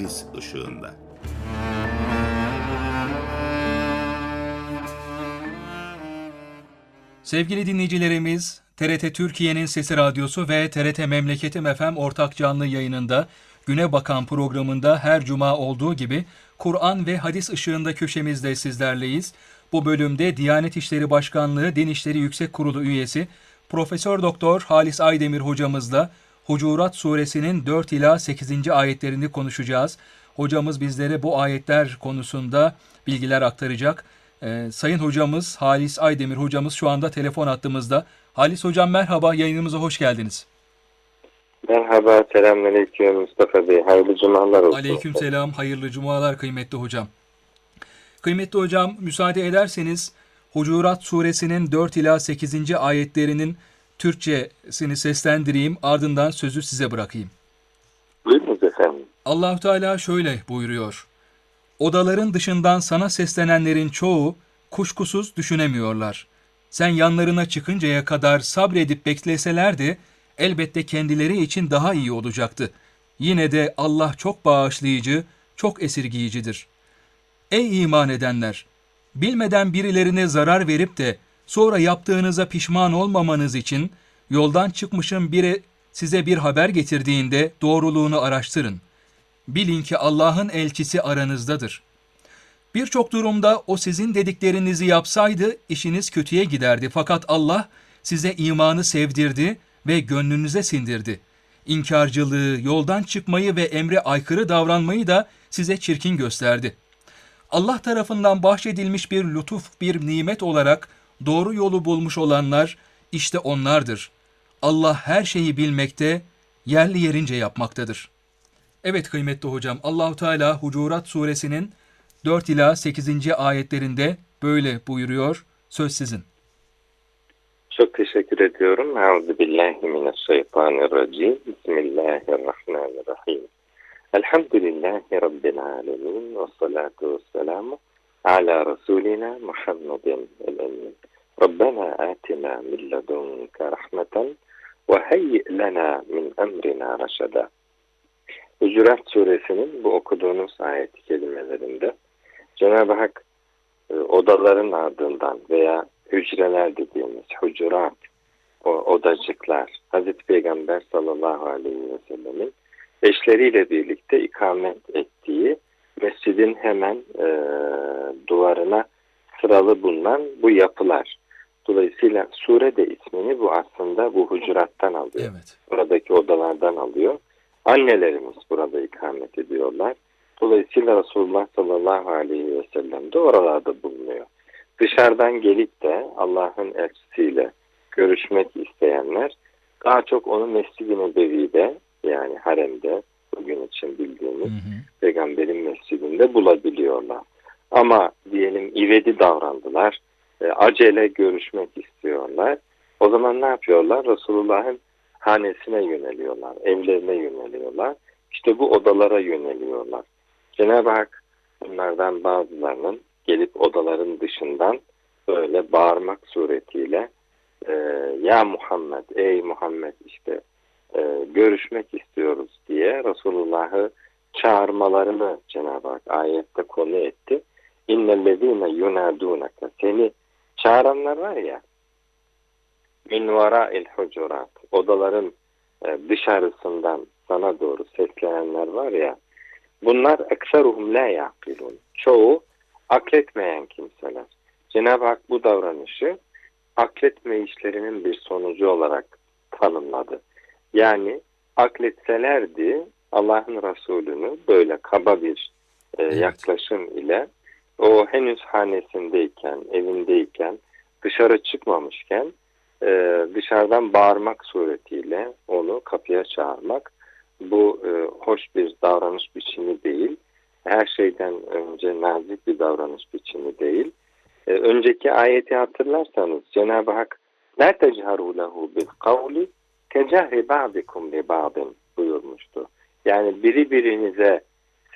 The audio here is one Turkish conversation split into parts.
hadis ışığında. Sevgili dinleyicilerimiz, TRT Türkiye'nin Sesi Radyosu ve TRT Memleketim FM ortak canlı yayınında Güne Bakan programında her cuma olduğu gibi Kur'an ve hadis ışığında köşemizde sizlerleyiz. Bu bölümde Diyanet İşleri Başkanlığı Din İşleri Yüksek Kurulu üyesi Profesör Doktor Halis Aydemir hocamızla Hucurat suresinin 4 ila 8. ayetlerini konuşacağız. Hocamız bizlere bu ayetler konusunda bilgiler aktaracak. Ee, Sayın hocamız Halis Aydemir hocamız şu anda telefon attığımızda. Halis hocam merhaba yayınımıza hoş geldiniz. Merhaba, selamünaleyküm Mustafa Bey. Hayırlı cumalar olsun. Aleyküm selam, hayırlı cumalar kıymetli hocam. Kıymetli hocam, müsaade ederseniz Hucurat suresinin 4 ila 8. ayetlerinin Türkçesini seslendireyim, ardından sözü size bırakayım. Buyurunuz efendim. Allahu Teala şöyle buyuruyor. Odaların dışından sana seslenenlerin çoğu kuşkusuz düşünemiyorlar. Sen yanlarına çıkıncaya kadar sabredip bekleselerdi elbette kendileri için daha iyi olacaktı. Yine de Allah çok bağışlayıcı, çok esirgiyicidir. Ey iman edenler! Bilmeden birilerine zarar verip de sonra yaptığınıza pişman olmamanız için yoldan çıkmışın biri size bir haber getirdiğinde doğruluğunu araştırın. Bilin ki Allah'ın elçisi aranızdadır. Birçok durumda o sizin dediklerinizi yapsaydı işiniz kötüye giderdi. Fakat Allah size imanı sevdirdi ve gönlünüze sindirdi. İnkarcılığı, yoldan çıkmayı ve emre aykırı davranmayı da size çirkin gösterdi. Allah tarafından bahşedilmiş bir lütuf, bir nimet olarak doğru yolu bulmuş olanlar işte onlardır. Allah her şeyi bilmekte, yerli yerince yapmaktadır. Evet kıymetli hocam, Allahu Teala Hucurat suresinin 4 ila 8. ayetlerinde böyle buyuruyor. Söz sizin. Çok teşekkür ediyorum. Euzu billahi mineşşeytanirracim. Bismillahirrahmanirrahim. Elhamdülillahi rabbil alamin ve salatu vesselamu ala rasulina Muhammedin el-emin. Rabbena atina min ledunke rahmeten ve heyyi lena min emrina raşada. Hucurat suresinin bu okuduğunuz ayet kelimelerinde Cenab-ı Hak e, odaların ardından veya hücreler dediğimiz hucurat, o odacıklar, Hazreti Peygamber sallallahu aleyhi ve sellemin eşleriyle birlikte ikamet ettiği mescidin hemen e, duvarına sıralı bulunan bu yapılar. Dolayısıyla sure de ismini bu aslında bu hucurattan alıyor. Evet. Buradaki odalardan alıyor. Annelerimiz burada ikamet ediyorlar. Dolayısıyla Resulullah sallallahu aleyhi ve sellem de oralarda bulunuyor. Dışarıdan gelip de Allah'ın elçisiyle görüşmek isteyenler daha çok onu Mescid-i Nebevi'de yani haremde bugün için bildiğimiz Hı hı. peygamberin mescidinde bulabiliyorlar. Ama diyelim ivedi davrandılar, e, acele görüşmek istiyorlar. O zaman ne yapıyorlar? Resulullah'ın hanesine yöneliyorlar, evlerine yöneliyorlar. İşte bu odalara yöneliyorlar. Cenab-ı Hak bunlardan bazılarının gelip odaların dışından böyle bağırmak suretiyle e, ya Muhammed, ey Muhammed işte e, görüşmek istiyoruz diye Resulullah'ı çağırmalarını Cenab-ı Hak ayette konu etti. İnnellezîne yunâdûneke seni çağıranlar var ya min vara'il hucurat odaların e, dışarısından sana doğru seslenenler var ya bunlar ekseruhum la yaqilun çoğu akletmeyen kimseler. Cenab-ı Hak bu davranışı akletme işlerinin bir sonucu olarak tanımladı. Yani akletselerdi Allah'ın Resulü'nü böyle kaba bir e, Evet. yaklaşım ile o henüz hanesindeyken, evindeyken, dışarı çıkmamışken e, dışarıdan bağırmak suretiyle onu kapıya çağırmak bu e, hoş bir davranış biçimi değil. Her şeyden önce nazik bir davranış biçimi değil. E, önceki ayeti hatırlarsanız Cenab-ı Hak lehu bil kavli kecahri ba'dikum li ba'din buyurmuştu. Yani biri birinize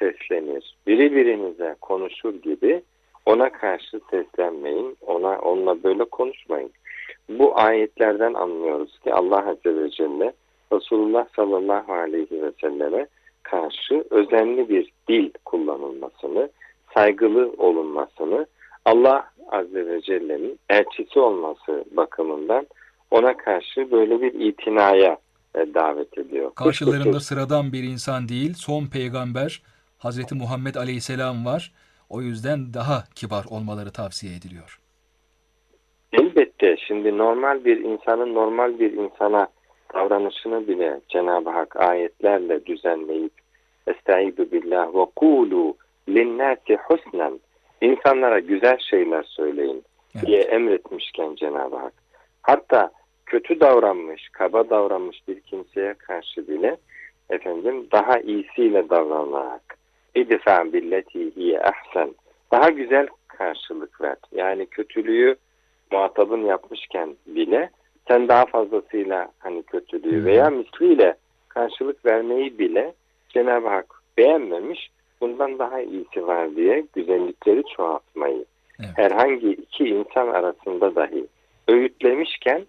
seslenir, biri birinize konuşur gibi ona karşı seslenmeyin, ona onunla böyle konuşmayın. Bu ayetlerden anlıyoruz ki Allah Azze ve Celle Resulullah sallallahu aleyhi ve selleme karşı özenli bir dil kullanılmasını, saygılı olunmasını, Allah Azze ve Celle'nin elçisi olması bakımından ona karşı böyle bir itinaya e, davet ediyor. Karşılarında sıradan bir insan değil, son peygamber Hazreti Muhammed Aleyhisselam var. O yüzden daha kibar olmaları tavsiye ediliyor. Elbette şimdi normal bir insanın normal bir insana davranışını bile Cenab-ı Hak ayetlerle düzenleyip Estaizu billah ve kulu linnâsi husnen insanlara güzel şeyler söyleyin Evet. diye emretmişken Cenab-ı Hak hatta kötü davranmış, kaba davranmış bir kimseye karşı bile efendim daha iyisiyle davranarak idfa billeti hiye ahsen daha güzel karşılık ver. Yani kötülüğü muhatabın yapmışken bile sen daha fazlasıyla hani kötülüğü veya misliyle karşılık vermeyi bile Cenab-ı Hak beğenmemiş. Bundan daha iyisi var diye güzellikleri çoğaltmayı Evet. herhangi iki insan arasında dahi öğütlemişken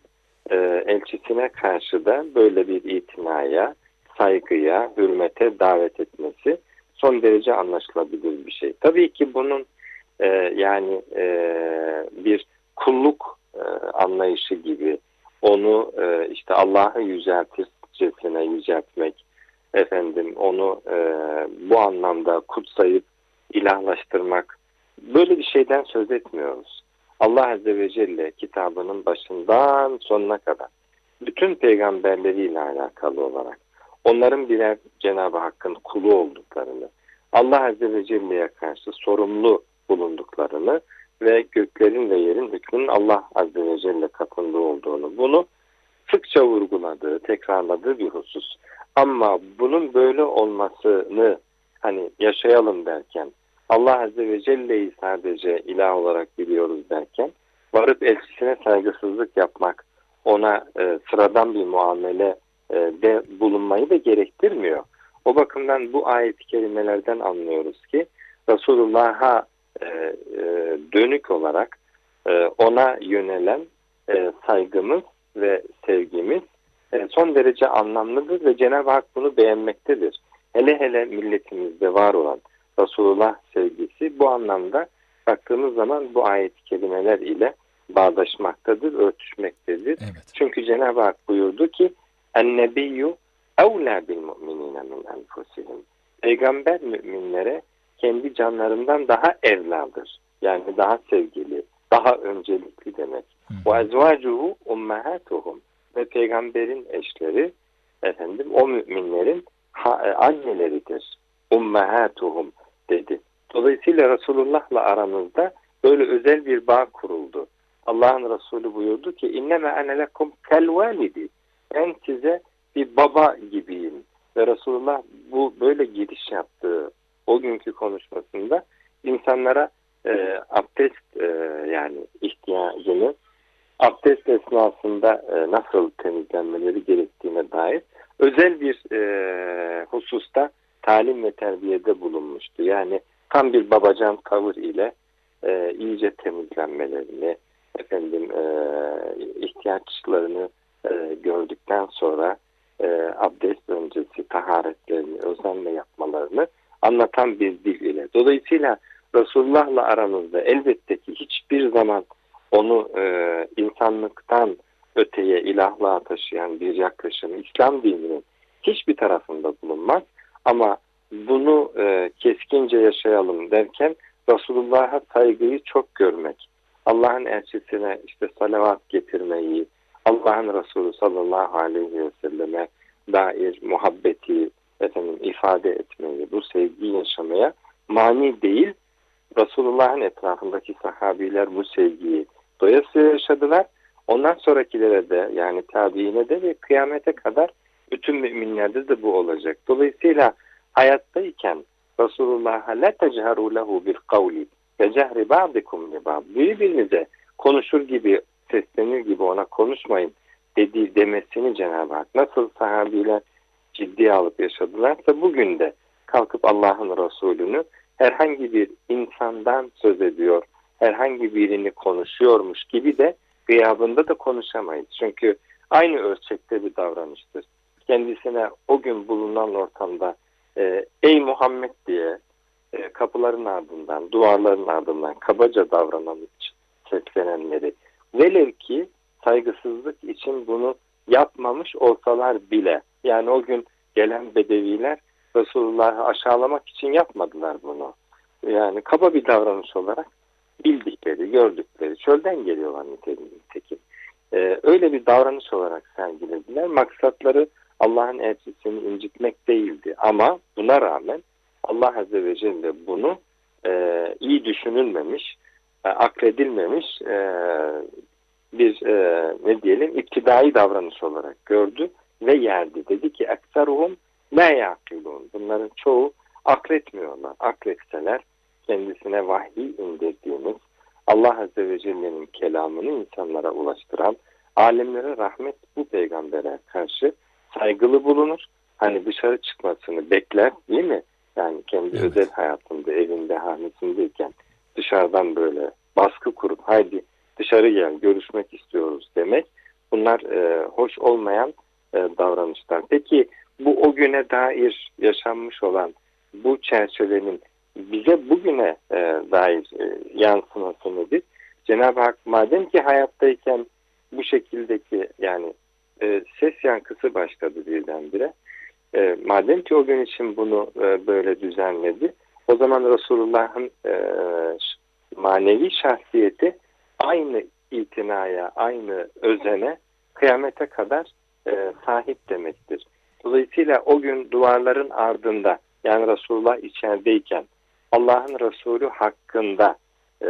e, elçisine karşı da böyle bir itinaya, saygıya, hürmete davet etmesi son derece anlaşılabilir bir şey. Tabii ki bunun e, yani e, bir kulluk e, anlayışı gibi onu e, işte Allah'ı yüceltircesine yüceltmek, efendim onu e, bu anlamda kutsayıp ilahlaştırmak böyle bir şeyden söz etmiyoruz. Allah Azze ve Celle kitabının başından sonuna kadar bütün peygamberleriyle alakalı olarak onların birer Cenab-ı Hakk'ın kulu olduklarını, Allah Azze ve Celle'ye karşı sorumlu bulunduklarını ve göklerin ve yerin hükmünün Allah Azze ve Celle katında olduğunu, bunu sıkça vurguladığı, tekrarladığı bir husus. Ama bunun böyle olmasını hani yaşayalım derken, Allah Azze ve Celle'yi sadece ilah olarak biliyoruz derken, varıp elçisine saygısızlık yapmak, ona e, sıradan bir muamele e, de bulunmayı da gerektirmiyor. O bakımdan bu ayet-i kerimelerden anlıyoruz ki Resulullah'a e, e, dönük olarak e, ona yönelen e, saygımız ve sevgimiz e, son derece anlamlıdır ve Cenab-ı Hak bunu beğenmektedir. Hele hele milletimizde var olan Resulullah sevgisi bu anlamda baktığımız zaman bu ayet-i kerimeler ile bağdaşmaktadır, örtüşmektedir. Evet. Çünkü Cenab-ı Hak buyurdu ki ennebiyyü evlâ bil mu'minîne min enfusihim. Peygamber müminlere kendi canlarından daha evladır. Yani daha sevgili, daha öncelikli demek. Ve ezvacuhu ummahatuhum. Ve peygamberin eşleri efendim o müminlerin e, anneleridir. Ummahatuhum dedi. Dolayısıyla Resulullah'la aramızda böyle özel bir bağ kuruldu. Allah'ın Resulü buyurdu ki inneme ene lekum kel validi. Ben size bir baba gibiyim. Ve Resulullah bu böyle giriş yaptığı o günkü konuşmasında insanlara e, abdest e, yani ihtiyacını abdest esnasında e, nasıl temizlenmeleri gerektiğine dair özel bir e, hususta talim ve terbiyede bulunmuştu. Yani tam bir babacan tavır ile e, iyice temizlenmelerini, efendim e, ihtiyaçlarını e, gördükten sonra e, abdest öncesi taharetlerini özenle yapmalarını anlatan bir dil ile. Dolayısıyla Resulullah'la aramızda elbette ki hiçbir zaman onu e, insanlıktan öteye ilahlığa taşıyan bir yaklaşım İslam dininin hiçbir tarafında bulunmaz. Ama bunu e, keskince yaşayalım derken Resulullah'a saygıyı çok görmek, Allah'ın elçisine işte salavat getirmeyi, Allah'ın Resulü sallallahu aleyhi ve selleme dair muhabbeti efendim ifade etmeyi, bu sevgiyi yaşamaya mani değil. Resulullah'ın etrafındaki sahabiler bu sevgiyi doyasıya yaşadılar. Ondan sonrakilere de yani tabiine de ve kıyamete kadar bütün müminlerde de bu olacak. Dolayısıyla hayattayken Resulullah'a la techaru lehu bil kavli ve cehri ba'dikum li ba'd. Birbirinize konuşur gibi, seslenir gibi ona konuşmayın dedi demesini Cenab-ı Hak nasıl sahabiler ciddiye alıp yaşadılarsa bugün de kalkıp Allah'ın Resulü'nü herhangi bir insandan söz ediyor, herhangi birini konuşuyormuş gibi de gıyabında da konuşamayız. Çünkü aynı ölçekte bir davranıştır. Kendisine o gün bulunan ortamda e, ey Muhammed diye e, kapıların ardından, duvarların ardından kabaca davranan seslenenleri velev ki saygısızlık için bunu yapmamış olsalar bile yani o gün gelen bedeviler Resulullah'ı aşağılamak için yapmadılar bunu. Yani kaba bir davranış olarak bildikleri, gördükleri, çölden geliyorlar nitekim. Ee, öyle bir davranış olarak sergilediler. Maksatları Allah'ın elçisini incitmek değildi. Ama buna rağmen Allah Azze ve Celle bunu e, iyi düşünülmemiş, e, akledilmemiş e, bir e, ne diyelim iptidai davranış olarak gördü ve yerdi. Dedi ki ekseruhum la yakilun. Bunların çoğu akletmiyorlar. Akletseler kendisine vahiy indirdiğimiz Allah Azze ve Celle'nin kelamını insanlara ulaştıran alemlere rahmet bu peygambere karşı saygılı bulunur. Hani dışarı çıkmasını bekler değil mi? Yani kendi Evet. özel hayatında, evinde, hanesindeyken dışarıdan böyle baskı kurup haydi dışarı gel görüşmek istiyoruz demek. Bunlar e, hoş olmayan e, davranışlar. Peki bu o güne dair yaşanmış olan bu çerçevenin bize bugüne e, dair e, yansıması nedir? Cenab-ı Hak madem ki hayattayken bu şekildeki yani e, ses yankısı başladı birdenbire. E, madem ki o gün için bunu e, böyle düzenledi o zaman Resulullah'ın e, manevi şahsiyeti aynı itinaya, aynı özene kıyamete kadar e, sahip demektir. Dolayısıyla o gün duvarların ardında yani Resulullah içerideyken Allah'ın Resulü hakkında e,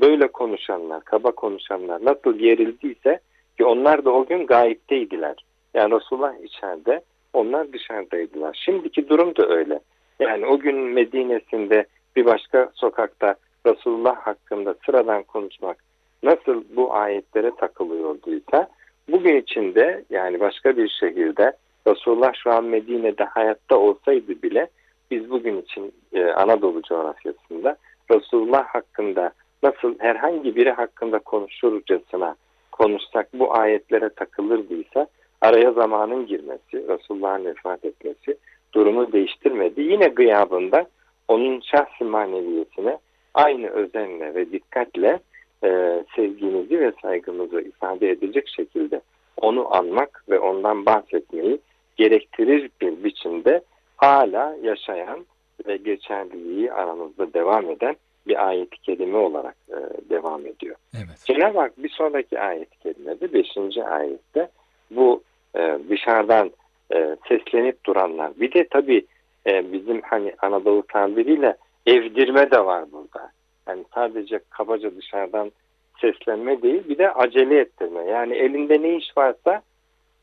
böyle konuşanlar, kaba konuşanlar nasıl gerildiyse ki onlar da o gün gayipteydiler. Yani Resulullah içeride, onlar dışarıdaydılar. Şimdiki durum da öyle. Yani o gün Medine'sinde bir başka sokakta Resulullah hakkında sıradan konuşmak nasıl bu ayetlere takılıyorduysa bugün içinde yani başka bir şehirde Resulullah şu an Medine'de hayatta olsaydı bile biz bugün için e, Anadolu coğrafyasında Resulullah hakkında nasıl herhangi biri hakkında konuşurcasına konuşsak bu ayetlere takılırdıysa araya zamanın girmesi, Resulullah'ın vefat etmesi durumu değiştirmedi. Yine gıyabında onun şahsi maneviyetine aynı özenle ve dikkatle e, sevgimizi ve saygımızı ifade edecek şekilde onu anmak ve ondan bahsetmeyi gerektirir bir biçimde hala yaşayan ve geçerliliği aramızda devam eden bir ayet-i kerime olarak e, devam ediyor. Evet. Cenab-ı Hak bir sonraki ayet-i kerimede 5. ayette bu e, dışarıdan e, seslenip duranlar bir de tabi e, bizim hani Anadolu tabiriyle evdirme de var burada. Yani sadece kabaca dışarıdan seslenme değil bir de acele ettirme. Yani elinde ne iş varsa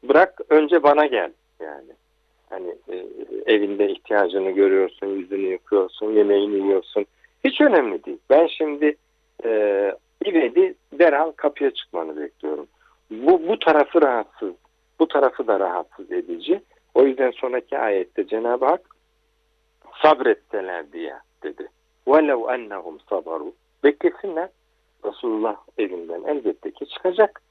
bırak önce bana gel yani. Hani e, evinde ihtiyacını görüyorsun, yüzünü yıkıyorsun, yemeğini yiyorsun. Hiç önemli değil. Ben şimdi e, İvedi derhal kapıya çıkmanı bekliyorum. Bu, bu tarafı rahatsız Bu tarafı da rahatsız edici. O yüzden sonraki ayette Cenab-ı Hak sabretseler diye dedi. وَلَوْ اَنَّهُمْ صَبَرُوا Beklesinler. Resulullah evinden elbette ki çıkacak.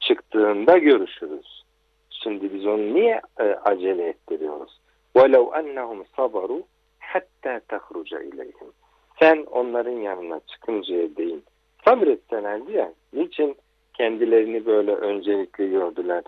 Çıktığında görüşürüz. Şimdi biz onu niye e, acele ettiriyoruz? وَلَوْ اَنَّهُمْ صَبَرُوا hatta تَخْرُجَ اِلَيْهِمْ Sen onların yanına çıkıncaya değin. Sabretseler diye. Niçin kendilerini böyle öncelikli gördüler?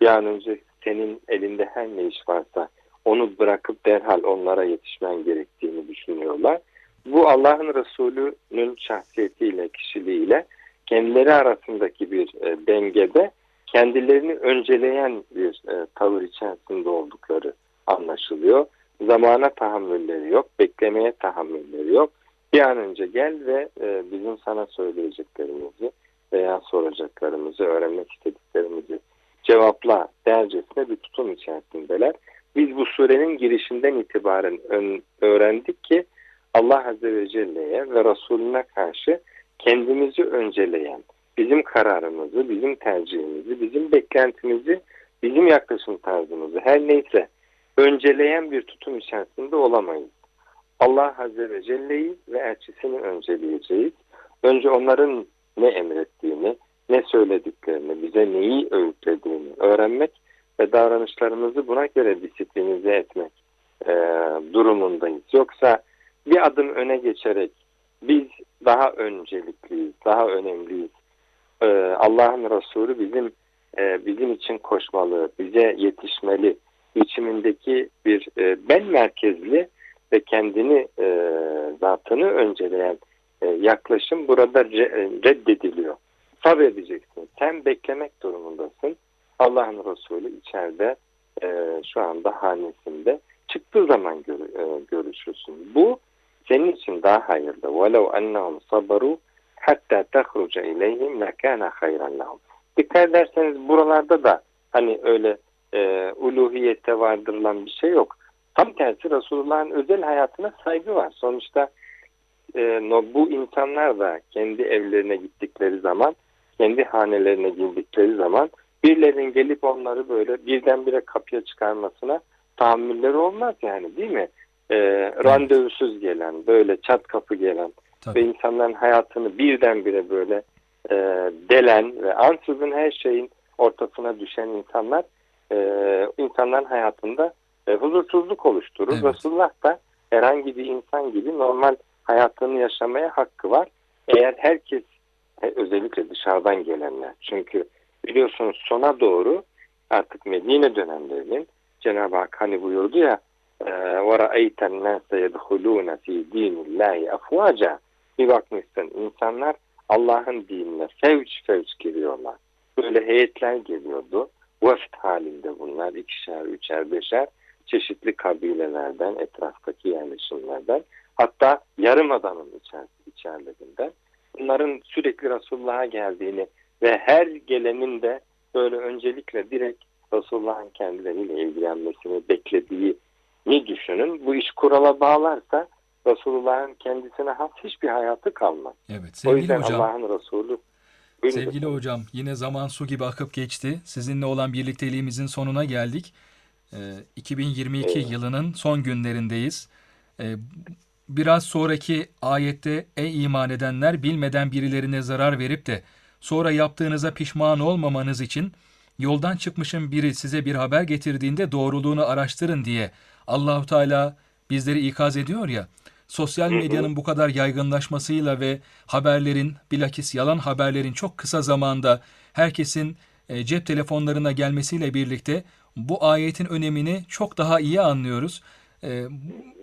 Bir önce senin elinde her ne iş varsa onu bırakıp derhal onlara yetişmen gerektiğini düşünüyorlar. Bu Allah'ın Resulü'nün şahsiyetiyle, kişiliğiyle kendileri arasındaki bir e, dengede kendilerini önceleyen bir e, tavır içerisinde oldukları anlaşılıyor. Zamana tahammülleri yok, beklemeye tahammülleri yok. Bir an önce gel ve e, bizim sana söyleyeceklerimizi veya soracaklarımızı, öğrenmek istediklerimizi cevapla dercesine bir tutum içerisindeler. Biz bu surenin girişinden itibaren öğrendik ki Allah Azze ve Celle'ye ve Resulüne karşı kendimizi önceleyen, bizim kararımızı, bizim tercihimizi, bizim beklentimizi, bizim yaklaşım tarzımızı her neyse önceleyen bir tutum içerisinde olamayız. Allah Azze ve Celle'yi ve elçisini önceleyeceğiz. Önce onların ne emrettiğini, ne söylediklerini, bize neyi öğütlediğini öğrenmek ve davranışlarımızı buna göre disiplinize etmek e, durumundayız. Yoksa bir adım öne geçerek biz daha öncelikliyiz, daha önemliyiz. E, Allah'ın Resulü bizim e, bizim için koşmalı, bize yetişmeli biçimindeki bir e, ben merkezli ve kendini e, zatını önceleyen e, yaklaşım burada re- reddediliyor Sabredeceksin. Sen beklemek durumundasın. Allah'ın Resulü içeride e, şu anda hanesinde çıktığı zaman gör, e, görüşürsün. Bu senin için daha hayırlı. وَلَوْ أَنَّهُمْ صَبَرُوا hatta تَخْرُجَ اِلَيْهِمْ لَكَانَ خَيْرًا لَهُمْ Dikkat ederseniz buralarda da hani öyle e, uluhiyette vardırılan bir şey yok. Tam tersi Resulullah'ın özel hayatına saygı var. Sonuçta e, no, bu insanlar da kendi evlerine gittikleri zaman, kendi hanelerine girdikleri zaman birilerinin gelip onları böyle birdenbire kapıya çıkarmasına tahammülleri olmaz yani değil mi? E, randevusuz gelen, böyle çat kapı gelen Tabii. ve insanların hayatını birdenbire böyle e, delen ve ansızın her şeyin ortasına düşen insanlar e, insanların hayatında e, huzursuzluk oluşturur. Evet. Resulullah da herhangi bir insan gibi normal hayatını yaşamaya hakkı var. Eğer herkes e, özellikle dışarıdan gelenler çünkü biliyorsunuz sona doğru artık Medine dönemlerinin Cenab-ı Hak hani buyurdu ya e, وَرَأَيْتَ النَّاسَ يَدْخُلُونَ ف۪ي د۪ينِ اللّٰهِ اَفْوَاجًا Bir bakmışsın insanlar Allah'ın dinine fevç fevç giriyorlar. Böyle heyetler geliyordu. Veft halinde bunlar ikişer, üçer, beşer çeşitli kabilelerden, etraftaki yerleşimlerden hatta Yarımada'nın içer, içerlerinden bunların sürekli Resulullah'a geldiğini ve her gelenin de böyle öncelikle direkt Resulullah'ın kendileriyle ilgilenmesini beklediğini düşünün. Bu iş kurala bağlarsa Resulullah'ın kendisine has hiçbir hayatı kalmaz. Evet o sevgili yüzden hocam. Allah'ın Resulü Buyurun Sevgili efendim. hocam yine zaman su gibi akıp geçti. Sizinle olan birlikteliğimizin sonuna geldik. Ee, 2022 Evet. yılının son günlerindeyiz. Ee, biraz sonraki ayette ey iman edenler bilmeden birilerine zarar verip de sonra yaptığınıza pişman olmamanız için yoldan çıkmışın biri size bir haber getirdiğinde doğruluğunu araştırın diye Allahu Teala bizleri ikaz ediyor ya. Sosyal medyanın bu kadar yaygınlaşmasıyla ve haberlerin, bilakis yalan haberlerin çok kısa zamanda herkesin e, cep telefonlarına gelmesiyle birlikte bu ayetin önemini çok daha iyi anlıyoruz. E,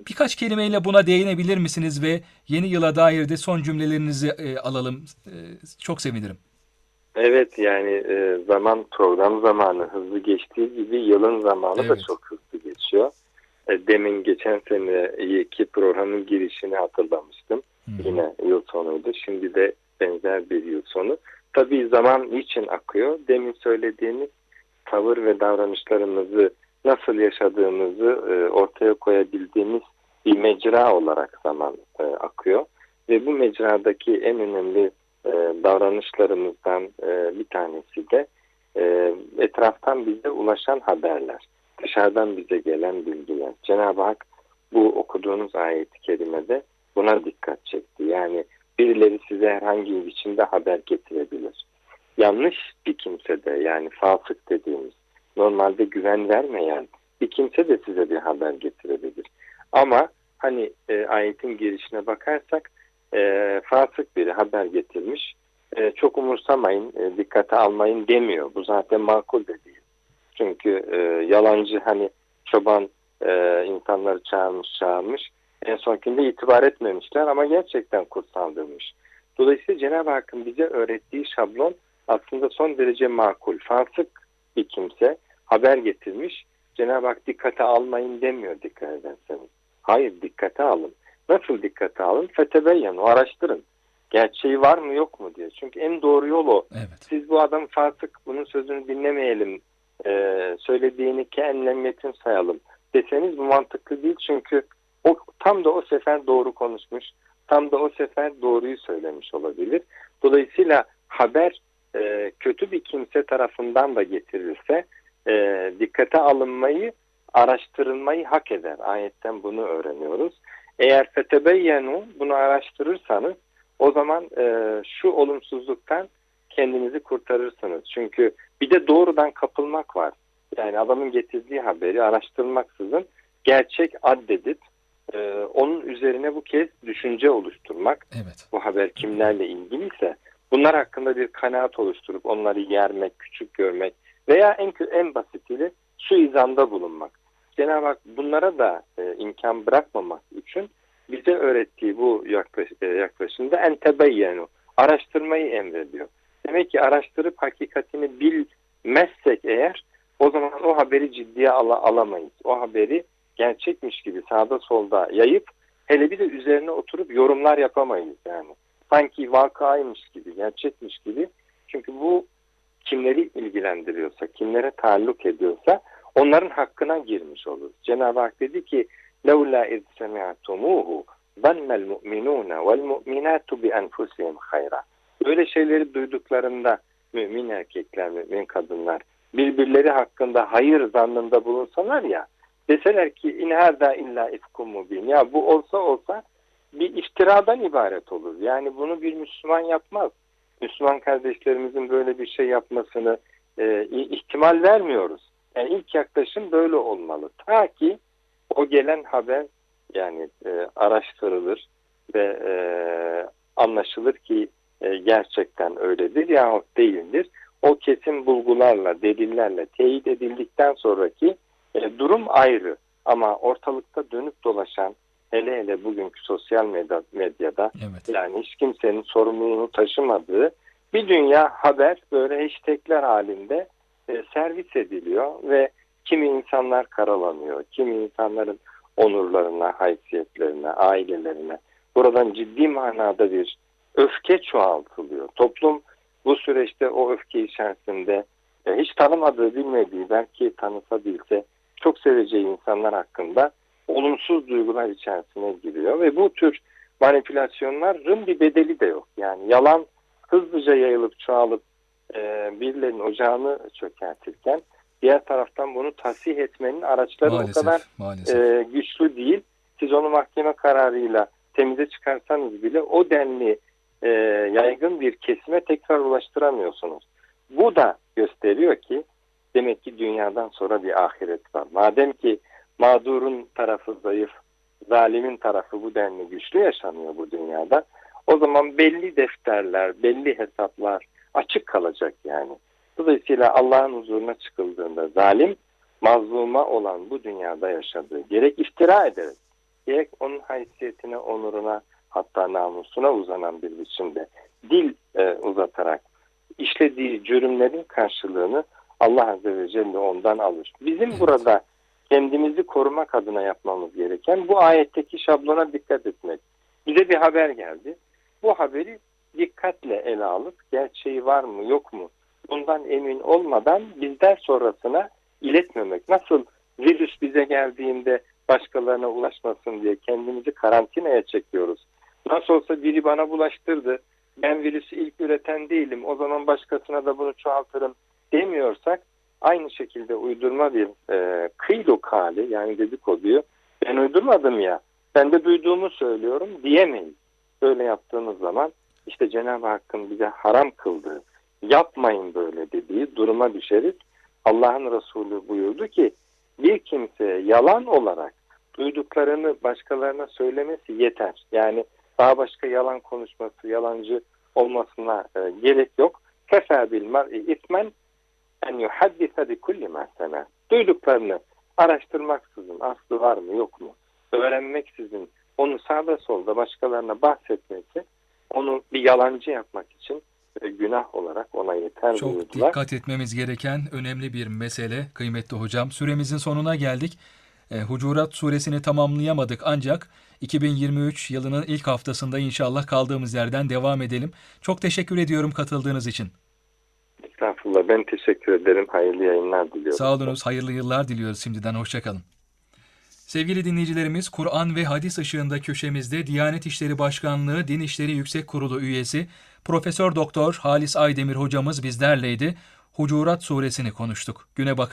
birkaç kelimeyle buna değinebilir misiniz ve yeni yıla dair de son cümlelerinizi e, alalım. E, çok sevinirim. Evet yani e, zaman program zamanı hızlı geçtiği gibi yılın zamanı da Evet. çok hızlı geçiyor. E, demin geçen seneki programın girişini hatırlamıştım. Hı. Yine yıl sonuydu. Şimdi de benzer bir yıl sonu. Tabii zaman niçin akıyor? Demin söylediğimiz tavır ve davranışlarımızı nasıl yaşadığımızı e, ortaya koyabildiğimiz bir mecra olarak zaman e, akıyor. Ve bu mecradaki en önemli e, davranışlarımızdan e, bir tanesi de e, etraftan bize ulaşan haberler. Dışarıdan bize gelen bilgiler. Cenab-ı Hak bu okuduğunuz ayet-i kerimede buna dikkat çekti. Yani birileri size herhangi bir biçimde haber getirebilir. Yanlış bir kimse de yani fasık dediğimiz normalde güven vermeyen bir kimse de size bir haber getirebilir. Ama hani e, ayetin girişine bakarsak e, fasık biri haber getirmiş. E, çok umursamayın, e, dikkate almayın demiyor. Bu zaten makul de değil. Çünkü e, yalancı hani çoban e, insanları çağırmış çağırmış. En sonkinde itibar etmemişler ama gerçekten kutsandırmış. Dolayısıyla Cenab-ı Hakk'ın bize öğrettiği şablon aslında son derece makul. Fasık bir kimse haber getirmiş. Cenab-ı Hak dikkate almayın demiyor dikkat ederseniz. Hayır dikkate alın. Nasıl dikkate alın? Fetebeyyen, araştırın. Gerçeği var mı yok mu diye. Çünkü en doğru yol o. Evet. Siz bu adam fasık, bunun sözünü dinlemeyelim, e, söylediğini kennemmetin sayalım deseniz bu mantıklı değil. Çünkü o tam da o sefer doğru konuşmuş, tam da o sefer doğruyu söylemiş olabilir. Dolayısıyla haber e, kötü bir kimse tarafından da getirilse e, dikkate alınmayı, araştırılmayı hak eder. Ayetten bunu öğreniyoruz. Eğer fetebeyyenu bunu araştırırsanız o zaman e, şu olumsuzluktan kendinizi kurtarırsınız. Çünkü bir de doğrudan kapılmak var. Yani adamın getirdiği haberi araştırmaksızın gerçek addedip e, onun üzerine bu kez düşünce oluşturmak Evet. bu haber kimlerle ilgiliyse bunlar hakkında bir kanaat oluşturup onları yermek, küçük görmek veya en en basitiyle suizanda bulunmak. Cenab-ı Hak bunlara da e, imkan bırakmamak için bize öğrettiği bu yaklaş, e, yaklaşımda entebeyyenu araştırmayı emrediyor. Demek ki araştırıp hakikatini bilmezsek eğer o zaman o haberi ciddiye ala, alamayız. O haberi gerçekmiş gibi sağda solda yayıp hele bir de üzerine oturup yorumlar yapamayız yani. Sanki vakaymış gibi, gerçekmiş gibi. Çünkü bu kimleri ilgilendiriyorsa, kimlere taalluk ediyorsa onların hakkına girmiş olur. Cenab-ı Hak dedi ki لَوْلَا اِذْ سَمِعْتُمُوهُ ظَنَّ الْمُؤْمِنُونَ وَالْمُؤْمِنَاتُ بِأَنْفُسِهِمْ خَيْرًا Böyle şeyleri duyduklarında mümin erkekler, mümin kadınlar birbirleri hakkında hayır zannında bulunsalar ya deseler ki in hada illa ifkum mubin. Ya bu olsa olsa bir iftiradan ibaret olur. Yani bunu bir Müslüman yapmaz. Müslüman kardeşlerimizin böyle bir şey yapmasını e, ihtimal vermiyoruz. Yani ilk yaklaşım böyle olmalı. Ta ki o gelen haber yani e, araştırılır ve e, anlaşılır ki e, gerçekten öyledir yahut değildir. O kesin bulgularla, delillerle teyit edildikten sonraki e, durum ayrı. Ama ortalıkta dönüp dolaşan hele hele bugünkü sosyal medya, medyada Evet. yani hiç kimsenin sorumluluğunu taşımadığı bir dünya haber böyle hashtagler halinde e, servis ediliyor ve kimi insanlar karalanıyor, kimi insanların onurlarına, haysiyetlerine, ailelerine buradan ciddi manada bir öfke çoğaltılıyor. Toplum bu süreçte o öfke içerisinde e, hiç tanımadığı, bilmediği, belki tanısa bilse çok seveceği insanlar hakkında olumsuz duygular içerisine giriyor ve bu tür manipülasyonların bir bedeli de yok. Yani yalan hızlıca yayılıp çoğalıp e, birilerinin ocağını çökertirken diğer taraftan bunu tasih etmenin araçları Maalesef. o kadar maalesef. e, güçlü değil. Siz onu mahkeme kararıyla temize çıkarsanız bile o denli e, yaygın bir kesime tekrar ulaştıramıyorsunuz. Bu da gösteriyor ki demek ki dünyadan sonra bir ahiret var. Madem ki mağdurun tarafı zayıf, zalimin tarafı bu denli güçlü yaşanıyor bu dünyada. O zaman belli defterler, belli hesaplar açık kalacak yani. Dolayısıyla Allah'ın huzuruna çıkıldığında zalim mazluma olan bu dünyada yaşadığı gerek iftira ederek gerek onun haysiyetine, onuruna hatta namusuna uzanan bir biçimde dil e, uzatarak işlediği cürümlerin karşılığını Allah Azze ve Celle ondan alır. Bizim burada kendimizi korumak adına yapmamız gereken bu ayetteki şablona dikkat etmek. Bize bir haber geldi. Bu haberi dikkatle ele alıp gerçeği var mı yok mu bundan emin olmadan bizden sonrasına iletmemek. Nasıl virüs bize geldiğinde başkalarına ulaşmasın diye kendimizi karantinaya çekiyoruz. Nasıl olsa biri bana bulaştırdı. Ben virüsü ilk üreten değilim. O zaman başkasına da bunu çoğaltırım demiyorsak aynı şekilde uydurma bir e, kıyluk hali yani dedikoduyu ben uydurmadım ya ben de duyduğumu söylüyorum diyemeyiz. Böyle yaptığımız zaman işte Cenab-ı Hakk'ın bize haram kıldığı yapmayın böyle dediği duruma düşeriz. Allah'ın Resulü buyurdu ki bir kimse yalan olarak duyduklarını başkalarına söylemesi yeter. Yani daha başka yalan konuşması, yalancı olmasına e, gerek yok. Kefa bil mar'i ismen en yuhaddise bi kulli ma sema. Duyduklarını araştırmaksızın aslı var mı yok mu öğrenmeksizin onu sağda solda başkalarına bahsetmesi onu bir yalancı yapmak için e, günah olarak ona yeter Çok buyurdular. dikkat etmemiz gereken önemli bir mesele kıymetli hocam. Süremizin sonuna geldik. E, Hucurat suresini tamamlayamadık ancak 2023 yılının ilk haftasında inşallah kaldığımız yerden devam edelim. Çok teşekkür ediyorum katıldığınız için. Estağfurullah ben teşekkür ederim. Hayırlı yayınlar diliyorum. Sağ olunuz, hayırlı yıllar diliyoruz şimdiden. Hoşçakalın. Sevgili dinleyicilerimiz, Kur'an ve hadis ışığında köşemizde Diyanet İşleri Başkanlığı Din İşleri Yüksek Kurulu üyesi Profesör Doktor Halis Aydemir hocamız bizlerleydi. Hucurat suresini konuştuk. Güne bak